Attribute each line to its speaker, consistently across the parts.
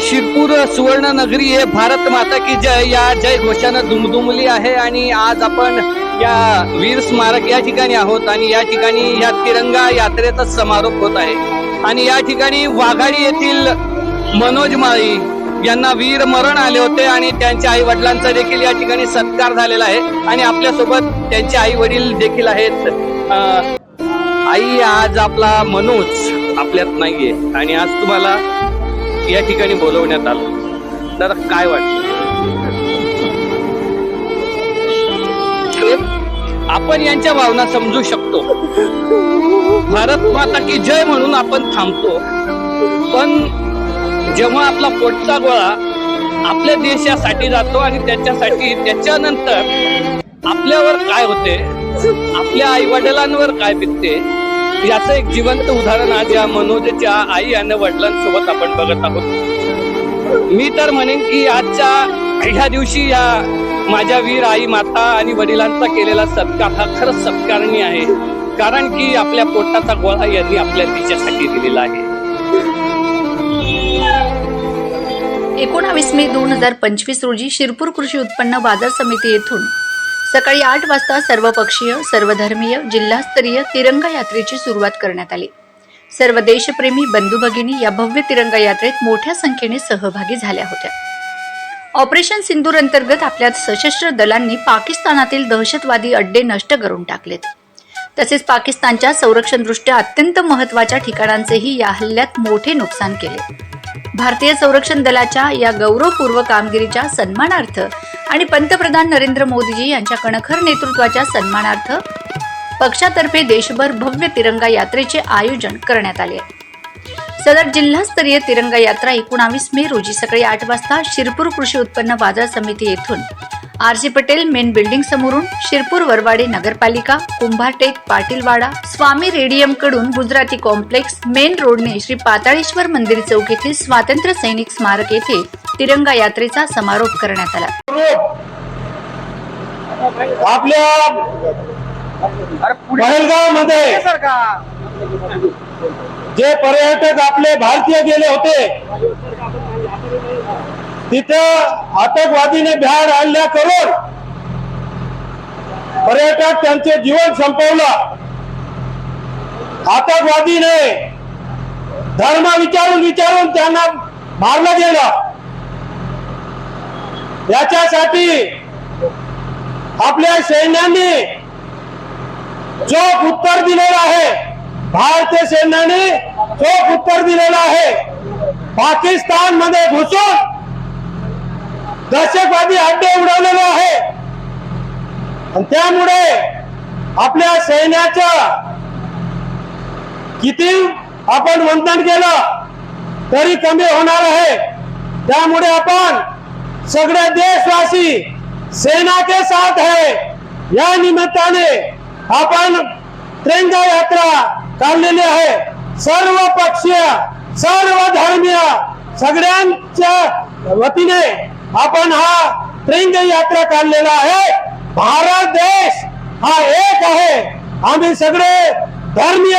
Speaker 1: शिरपूर सुवर्ण नगरी हे भारत माता की जय. या जय घोषानं दुमदुमली आहे आणि आज आपण या वीर स्मारक या ठिकाणी आहोत आणि या ठिकाणी या तिरंगा यात्रेचा समारोप होत आहे. आणि या ठिकाणी वाघाडी येथील मनोज माळी यांना वीर मरण आले होते आणि त्यांच्या आई वडिलांचा देखील या ठिकाणी सत्कार झालेला आहे आणि आपल्यासोबत त्यांचे आई वडील देखील आहेत. आई आज आपला मनोज आपल्यात नाहीये. आणि आज तुम्हाला या ठिकाणी बोलवण्यात आलं. तर काय वाटतं? आपण यांच्या भावना समजू शकतो. भारत माता की जय म्हणून आपण थांबतो. पण जेव्हा आपला पोटचा गोळा आपल्या देशासाठी जातो आणि त्याच्यासाठी त्याच्यानंतर आपल्यावर काय होते? आपल्या आई वडिलांवर काय बितते? याचं एक जिवंत उदाहरण आज या मनोजच्या आई आणि वडिलांसोबत आपण बघत आहोत. मी तर म्हणेन की आजच्या ह्या दिवशी या माझ्या वीर आई माता आणि वडिलांचा केलेला सत्कार हा खरंच सत्कारणी आहे. कारण की आपल्या पोटाचा गोळा यांनी आपल्या तिच्यासाठी दिलेला आहे.
Speaker 2: एकोणावीस मे दोन हजार पंचवीस रोजी शिरपूर कृषी उत्पन्न बाजार समिती येथून सकाळी आठ वाजता सर्वपक्षीय सर्वधर्मीय जिल्हास्तरीय तिरंगा यात्रेची सुरुवात करण्यात आली. सर्व देशप्रेमी बंधू भगिनी या भव्य तिरंगा यात्रेत मोठ्या संख्येने सहभागी झाल्या होत्या. ऑपरेशन सिंदूर अंतर्गत आपल्या सशस्त्र दलांनी पाकिस्तानातील दहशतवादी अड्डे नष्ट करून टाकलेत. तसेच पाकिस्तानच्या संरक्षणदृष्ट्या अत्यंत महत्त्वाच्या ठिकाणांचेही या हल्ल्यात मोठे नुकसान केले. भारतीय संरक्षण दलाच्या या गौरवपूर्व कामगिरीच्या सन्मानार्थ आणि पंतप्रधान नरेंद्र मोदीजी यांच्या कणखर नेतृत्वाच्या सन्मानार्थ पक्षातर्फे देशभर भव्य तिरंगा यात्रेचे आयोजन करण्यात आले. आहे सदर जिल्हास्तरीय तिरंगा यात्रा एकोणावीस मे रोजी सकाळी आठ वाजता शिरपूर कृषी उत्पन्न बाजार समिती येथून R C Patel main building समोरून शिरपूर वरवाडे नगरपालिका कुंभारटेक पाटीलवाडा स्वामी रेडियमकडून गुजराती कॉम्प्लेक्स मेन रोडने श्री पाताळेश्वर मंदिर चौक येथील स्वातंत्र्य सैनिक स्मारक येथे तिरंगा यात्रेचा समारोप करण्यात आला.
Speaker 3: आपल्या पहलगावमध्ये जे पर्यटक आपले भारतीय गेले होते तिथं आतंकवादीने भ्याड हल्ला करून पर्यटक त्यांचे जीवन संपवलं. आतंकवादीने धर्म विचारून विचारून त्यांना मारलं गेलं. याच्यासाठी आपल्या सैन्यांनी चोख उत्तर दिलेलं आहे. भारतीय सैन्याने चोख उत्तर दिलेलं आहे. पाकिस्तानमध्ये घुसून दहशतवादी अड्डे उडवलेले आहे. आणि त्यामुळे आपल्या सैन्याचं किती आपण वंदन केलं तरी कमी होणार आहे. त्यामुळे आपण सगळे देशवासी सेना के साथ है या निमित्ताने आपण तिरंगा यात्रा काढलेली आहे. सर्व पक्षीय सर्व धर्मीय सगळ्यांच्या वतीने आपण हा त्रिंग यात्रा काढलेला आहे. भारत देश हा एक आहे. आम्ही सगळे धर्मीय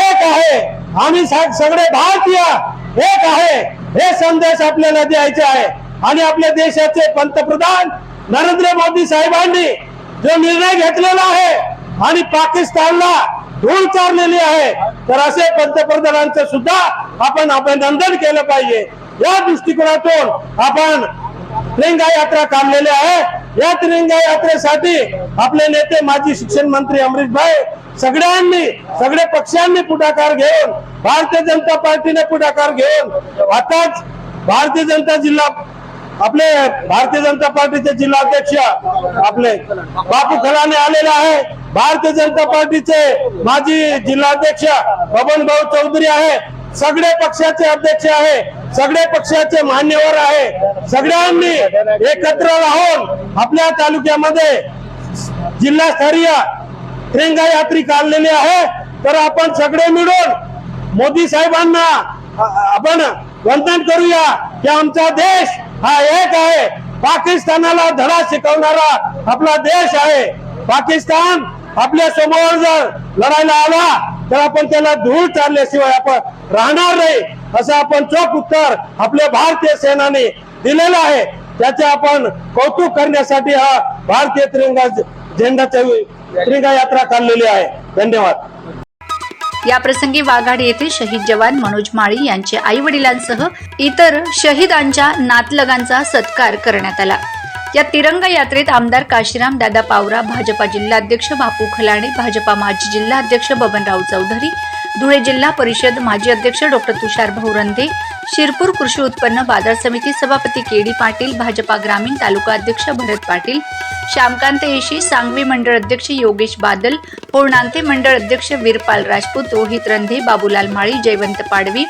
Speaker 3: एक आहे. आम्ही सगळे भारतीय एक आहे. हे संदेश आपल्याला द्यायचे आहे. आणि आपल्या देशाचे पंतप्रधान नरेंद्र मोदी साहेबांनी जो निर्णय घेतलेला आहे आणि पाकिस्तानला धूळ चारलेली आहे तर असे पंतप्रधानांचं सुद्धा आपण अभिनंदन केलं पाहिजे. या दृष्टिकोनातून आपण तिरंगा यात्रा काढलेली आहे. या तिरंगा यात्रेसाठी आपले नेते माजी शिक्षण मंत्री अमरीश भाई सगळ्यांनी सगळे पक्षांनी पुढाकार घेऊन भारतीय जनता पार्टीने पुढाकार घेऊन आताच भारतीय जनता जिल्हा आपले भारतीय जनता पार्टीचे जिल्हाध्यक्ष आपले बापू खराने आलेले आहे. भारतीय जनता पार्टीचे माजी जिल्हाध्यक्ष बबन भाऊ चौधरी आहे. सगळे पक्षाचे अध्यक्ष आहे सगळे पक्षाचे मान्यवर आहे. सगळ्यांनी एकत्र राहून आपल्या तालुक्यामध्ये जिल्हास्तरीय तिरंगा यात्री काढलेली आहे. तर आपण सगळे मिळून मोदी साहेबांना आपण वंदन करूया की आमचा देश हा एक आहे. पाकिस्तानाला धडा शिकवणारा आपला देश आहे. पाकिस्तान आपल्यासमोर जर लढायला आला
Speaker 4: तर आपण त्याला धूळ चालल्याशिवाय आपण राहणार नाही असं आपण चोख उत्तर आपल्या भारतीय सेनाने दिलेलं आहे. त्याचे आपण कौतुक करण्यासाठी हा भारतीय तिरंगा झेंडाचा तिरंगा यात्रा काढलेली आहे. धन्यवाद.
Speaker 2: या प्रसंगी वाघाड येथे शहीद जवान मनोज माळी यांचे आई वडिलांसह इतर शहीदांच्या नातलगांचा सत्कार करण्यात आला. या तिरंगा यात्रेत आमदार काशीराम दादा पावरा भाजपा जिल्हाध्यक्ष बापू खलाणे भाजपा माजी जिल्हाध्यक्ष बबनराव चौधरी धुळे जिल्हा परिषद माजी अध्यक्ष डॉक्टर तुषार भाऊ रंधे शिरपूर कृषी उत्पन्न बाजार समिती सभापती के डी पाटील भाजपा ग्रामीण तालुका अध्यक्ष भरत पाटील श्यामकांत येशी सांगवी मंडळ अध्यक्ष योगेश बादल पूर्णांते मंडळ अध्यक्ष Veerpal Rajput Rohit Randhe Babulal Mali Jaywant Padvi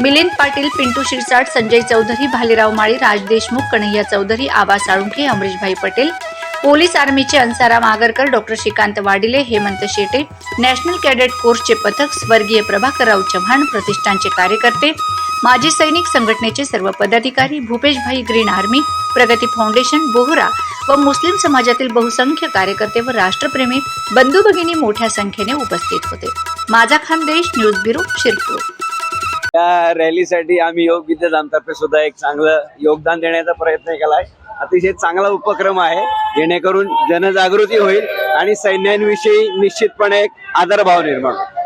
Speaker 2: Milind Patil Pintu Shirsat Sanjay Chaudhari Bhalerao Mali Raj Deshmukh Kanhaiya Chaudhari Aba Salunkhe Amrishbhai Patel police आर्मीचे Ansaram Agarkar doctor Shrikant Wadile Hemant Shete national cadet कोर्सचे पथक स्वर्गीय प्रभाकरराव चव्हाण प्रतिष्ठानचे कार्यकर्ते माजी सैनिक संघटनेचे सर्व पदाधिकारी Bhupeshbhai green army Pragati foundation Bohra व मुस्लिम समाजातील बहुसंख्य कार्यकर्ते व राष्ट्रप्रेमी बंधू भगिनी मोठ्या संख्येने उपस्थित होते. माझा खानदेश न्यूज ब्युरो शिरपूर.
Speaker 5: या रॅलीसाठी आम्ही योग विद्याधामतर्फे सुद्धा एक चांगलं योगदान देण्याचा प्रयत्न केलाय. अतिशय चांगला उपक्रम आहे. जेणेकरून जनजागृती होईल आणि सैन्यांविषयी निश्चितपणे एक आदरभाव निर्माण होईल.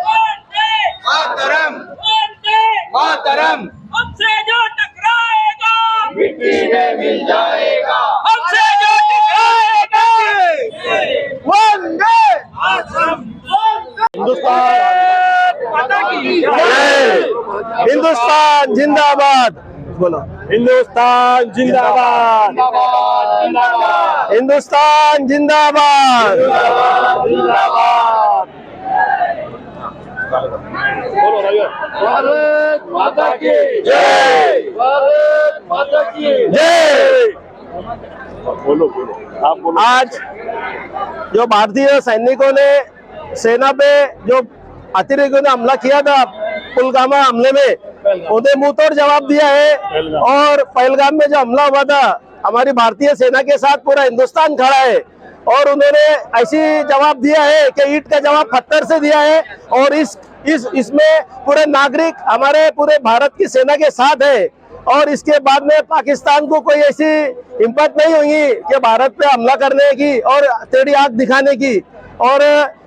Speaker 1: हमसे जो टकराएगा मिट्टी में मिल जाएगा। हमसे जो टकराएगा वंदे मातरम! माता की जय
Speaker 4: हिंदुस्तान जिंदाबाद। बोलो। हिंदुस्तान जिंदाबाद। हिंदुस्तान जिंदाबाद.
Speaker 1: भारत माता की जय. भारत माता की
Speaker 4: जय. आज जो भारतीय सैनिकों ने सेना पे जो अतिरेकियों ने हमला किया था पुलगामा हमले में उन्हें मुंह तोड़ जवाब दिया है और पहलगाम में जो हमला हुआ था हमारी भारतीय सेना के साथ पूरा हिंदुस्तान खड़ा है और उन्होंने ऐसी जवाब दिया है कि ईट का जवाब पत्थर से दिया है और इस इस, इसमें पूरे नागरिक हमारे पूरे भारत की सेना के साथ है और इसके बाद में पाकिस्तान को कोई ऐसी हिम्मत नहीं होगी कि भारत पे हमला करने की और टेढ़ी आग दिखाने की। और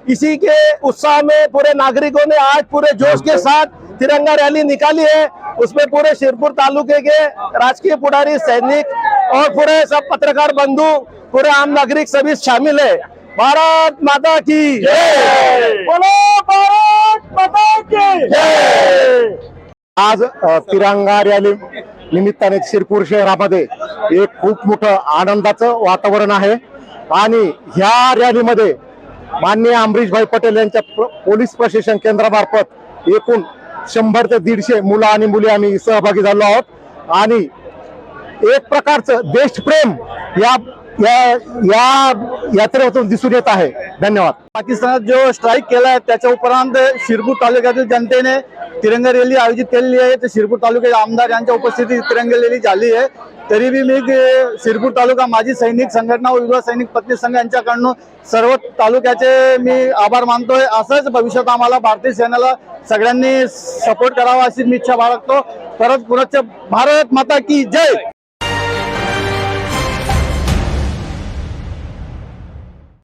Speaker 4: इसी के उत्साह में पूरे नागरिकों ने आज पूरे जोश के साथ तिरंगा रैली निकाली है। उसमें पूरे शिरपुर तालुके के राजकीय पुडारी सैनिक और पूरे सब पत्रकार बंधु पूरे आम नागरिक सभी शामिल है। भारत माता की जय। बोलो भारत माता की जय।
Speaker 6: आज तिरंगा रॅली निमित्ताने शिरपूर शहरामध्ये एक खूप मोठं आनंदाचं वातावरण आहे. आणि ह्या रॅलीमध्ये माननीय अमरीशभाई पटेल यांच्या पोलीस प्रशासन केंद्रामार्फत एकूण शंभर ते दीडशे मुलं आणि मुली आम्ही सहभागी झालो आहोत. आणि एक प्रकारचं देशप्रेम या या या यात्रेतून दिसून येत आहे. धन्यवाद.
Speaker 7: पाकिस्तानात जो स्ट्राईक केलाय त्याच्या उपरांत शिरपूर तालुक्यातील जनतेने तिरंगा रॅली आयोजित केलेली आहे. तर शिरपूर तालुक्याचे आमदार यांच्या उपस्थितीत तिरंगा रॅली झाली आहे. तरी बी मी शिरपूर तालुका माजी सैनिक संघटना व युवा सैनिक पत्नी संघ यांच्याकडून सर्व तालुक्याचे मी आभार मानतोय. असंच भविष्यात आम्हाला भारतीय सेनेला सगळ्यांनी सपोर्ट करावा अशी मी इच्छा बाळगतो. परत पुनश्च भारत माता की जय!